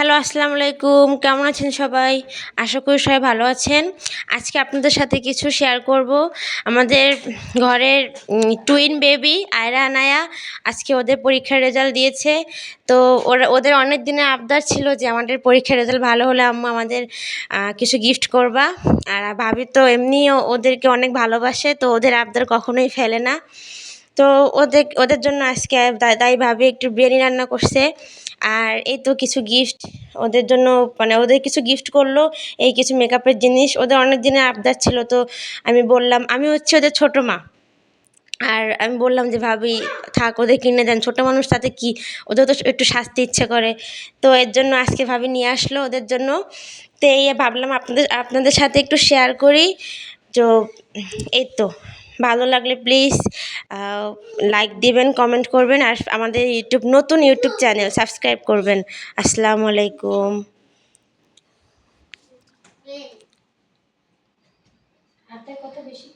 Hello আসসালামু আলাইকুম। কেমন আছেন সবাই? আশা করি সবাই ভালো আছেন। আজকে আপনাদের সাথে কিছু শেয়ার করব। আমাদের ঘরের টুইন বেবি আয়রা আনায়া, আজকে ওদের পরীক্ষার রেজাল্ট দিয়েছে। তো ওরা, ওদের অনেক দিনের আবদার ছিল যে আমাদের পরীক্ষার রেজাল্ট ভালো হলে আম্মু আমাদের কিছু গিফট করবা। আর ভাবি তো এমনিও ওদেরকে অনেক ভালোবাসে, তো ওদের আবদার কখনোই ফেলে না। তো ওদের ওদের জন্য আজকে দাই ভাবি একটু বিরিয়ানি রান্না করছে। আর এই তো কিছু গিফট ওদের জন্য মানে ওদের কিছু গিফট করল, এই কিছু মেকআপের জিনিস। ওদের অনেক দিনের আবদার ছিল, তো আমি বললাম, আমি হচ্ছে ওদের ছোটো মা। আর আমি বললাম যে, ভাবি, থাক, ওদের কিনে দেন। ছোটো মানুষ, তাতে কি? ওদের তো একটু শাস্তি ইচ্ছে করে। তো এর জন্য আজকে ভাবি নিয়ে আসলো ওদের জন্য। তো এই ভাবলাম আপনাদের আপনাদের সাথে একটু শেয়ার করি। তো এই তো। ভালো লাগলে প্লিজ লাইক দিবেন কমেন্ট করবেন, আর আমাদের ইউটিউব, নতুন ইউটিউব চ্যানেল সাবস্ক্রাইব করবেন। আসসালামু আলাইকুম। কথা বেশি